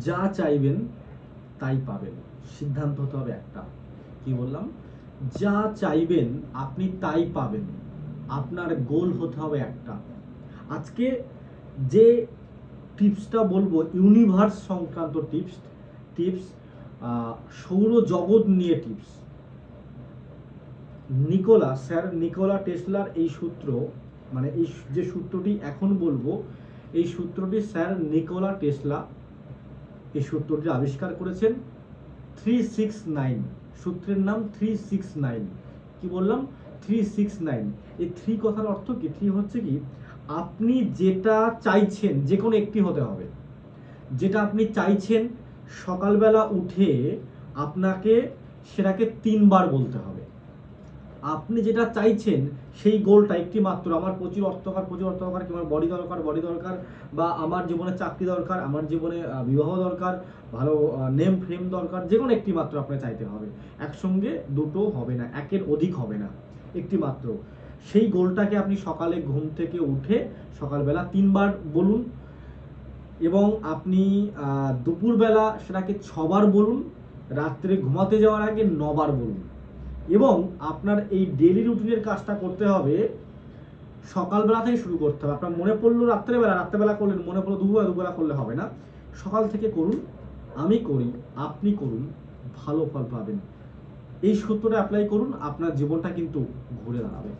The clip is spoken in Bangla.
যা চাইবেন তাই পাবেন। সিদ্ধান্ত হতে হবে একটা। কি বললাম? যা চাইবেন আপনি তাই পাবেন। আপনার গোল হতে হবে একটা। আজকে যে টিপসটা বলব ইউনিভার্স সংক্রান্ত টিপস টিপস সৌর জগৎ নিয়ে টিপস। নিকোলা, স্যার, নিকোলা টেসলার এই সূত্র মানে এই যে সূত্রটি এখন বলব, এই সূত্রটি স্যার নিকোলা টেসলা এই সূত্রটি আবিষ্কার করেছেন থ্রি সিক্স নাইন সূত্রের নাম থ্রি সিক্স নাইন কি বললাম? থ্রি সিক্স নাইন এই থ্রি কথার অর্থ কি? থ্রি হচ্ছে কি, আপনি যেটা চাইছেন যে কোনো একটি হতে হবে। যেটা আপনি চাইছেন, সকালবেলা উঠে আপনাকে সেটাকে তিনবার বলতে হবে। আপনি যেটা চাইছেন, সেই গোলটা একটি মাত্র আমার প্রচুর অর্থ দরকার প্রচুর অর্থ দরকার কি আমার বডি দরকার বডি দরকার, বা আমার জীবনে চাকরি দরকার, আমার জীবনে বিবাহ দরকার, ভালো নেম ফ্রেম দরকার, যে কোনো একটি মাত্র আপনাকে চাইতে হবে। একসঙ্গে দুটো হবে না, একের অধিক হবে না একটি মাত্র সেই গোলটাকে আপনি সকালে ঘুম থেকে উঠে সকালবেলা তিনবার বলুন, এবং আপনি দুপুরবেলা সেটাকে ছবার বলুন, রাত্রে ঘুমাতে যাওয়ার আগে নবার বলুন। এবং আপনার এই ডেলি রুটিনের কাজটা করতে হবে সকালবেলা থেকে শুরু করতে হবে। আপনার মনে পড়ল রাত্রেবেলা রাত্রেবেলা করলেন, মনে পড়ল দুপুরবেলা দুপুরবেলা করলে হবে না। সকাল থেকে করুন, আমি করি, আপনি করুন, ভালো ফল পাবেন। এই সূত্রটা অ্যাপ্লাই করুন, আপনার জীবনটা কিন্তু ঘুরে দাঁড়াবে।